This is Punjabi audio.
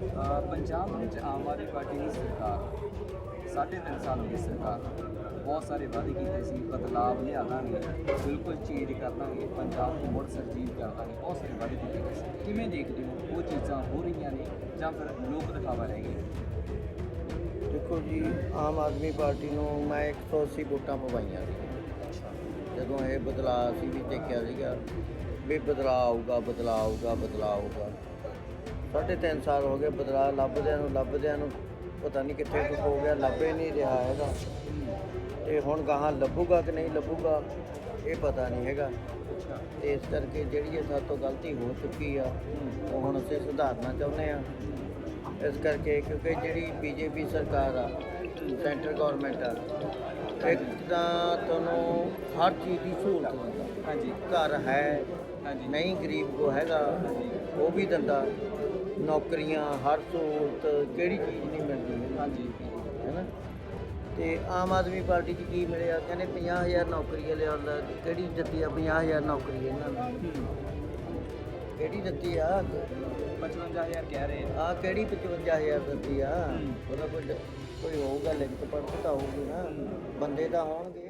ਪੰਜਾਬ ਵਿੱਚ ਆਮ ਆਦਮੀ ਪਾਰਟੀ ਦੀ ਸਰਕਾਰ ਸਾਢੇ ਤਿੰਨ ਸਾਲ ਹੋ ਗਏ ਸਰਕਾਰ ਨੂੰ। ਬਹੁਤ ਸਾਰੇ ਵਾਅਦੇ ਕੀਤੇ ਸੀ ਬਦਲਾਵ ਲਿਆ ਦਾਂਗੇ ਬਿਲਕੁਲ ਚੇਂਜ ਕਰ ਦਾਂਗੇ ਪੰਜਾਬ ਨੂੰ ਮੁੜ ਸਰਜੀਤ ਕਰ ਦਾਂਗੇ ਬਹੁਤ ਸਾਰੇ ਵਾਅਦੇ ਕੀਤੇ ਗਏ ਸੀ। ਕਿਵੇਂ ਦੇਖਦੇ ਹੋ? ਉਹ ਚੀਜ਼ਾਂ ਹੋ ਰਹੀਆਂ ਨੇ ਜਾਂ ਫਿਰ ਲੋਕ ਦਿਖਾਵਾ ਰਹਿ ਗਏ? ਦੇਖੋ ਜੀ ਆਮ ਆਦਮੀ ਪਾਰਟੀ ਨੂੰ ਮੈਂ 180 ਵੋਟਾਂ ਪਵਾਈਆਂ ਸੀ। ਜਦੋਂ ਇਹ ਬਦਲਾਅ ਅਸੀਂ ਵੀ ਦੇਖਿਆ ਸੀਗਾ ਵੀ ਬਦਲਾਅ ਆਊਗਾ ਬਦਲਾਅ ਆਊਗਾ ਬਦਲਾਅ ਆਊਗਾ। ਸਾਢੇ ਤਿੰਨ ਸਾਲ ਹੋ ਗਏ ਬਦਲਾਅ ਲੱਭਦਿਆਂ ਨੂੰ ਲੱਭਦਿਆਂ ਨੂੰ ਪਤਾ ਨਹੀਂ ਕਿੱਥੇ ਕੁ ਹੋ ਗਿਆ ਲੱਭ ਨਹੀਂ ਰਿਹਾ ਹੈਗਾ। ਤੇ ਹੁਣ ਗਾਹਾਂ ਲੱਭੂਗਾ ਕਿ ਨਹੀਂ ਲੱਭੂਗਾ ਇਹ ਪਤਾ ਨਹੀਂ ਹੈਗਾ। ਤੇ ਇਸ ਕਰਕੇ ਜਿਹੜੀ ਇਹ ਸਾਡੇ ਤੋਂ ਗਲਤੀ ਹੋ ਚੁੱਕੀ ਆ ਉਹ ਹੁਣ ਅਸੀਂ ਸੁਧਾਰਨਾ ਚਾਹੁੰਦੇ ਆ। ਇਸ ਕਰਕੇ ਕਿਉਂਕਿ ਜਿਹੜੀ ਬੀਜੇਪੀ ਸਰਕਾਰ ਆ ਸੈਂਟਰ ਗਵਰਨਮੈਂਟ ਆ ਇੱਕ ਤਾਂ ਤੁਹਾਨੂੰ ਹਰ ਚੀਜ਼ ਦੀ ਸਹੂਲਤ ਦਿੰਦਾ। ਹਾਂਜੀ। ਘਰ ਹੈ ਹਾਂਜੀ। ਨਹੀਂ ਗਰੀਬ ਕੋ ਹੈਗਾ ਉਹ ਵੀ ਦਿੰਦਾ। ਨੌਕਰੀਆਂ ਹਰ ਸਹੂਲਤ ਕਿਹੜੀ ਚੀਜ਼ ਨਹੀਂ ਮਿਲਦੀ। ਹਾਂਜੀ। ਹੈਨਾ ਤੇ ਆਮ ਆਦਮੀ ਪਾਰਟੀ 'ਚ ਕੀ ਮਿਲਿਆ? ਕਹਿੰਦੇ 50000 ਨੌਕਰੀਆਂ ਲਿਆਉਂਦਾ ਕਿਹੜੀ ਦਿੱਤੀ ਆ 50000 ਨੌਕਰੀ ਇਹਨਾਂ ਨੂੰ? ਕਿਹੜੀ ਦਿੱਤੀ ਆ? 55000 ਕਹਿ ਰਹੇ ਆ। ਕਿਹੜੀ 55000 ਦਿੱਤੀ ਆ? ਉਹਦਾ ਕੋਈ ਕੋਈ ਹੋਊਗਾ ਲਿਖਤ ਪੜ੍ਹਤ ਤਾਂ ਹੋਊਗੀ ਨਾ। ਬੰਦੇ ਤਾਂ ਹੋਣਗੇ।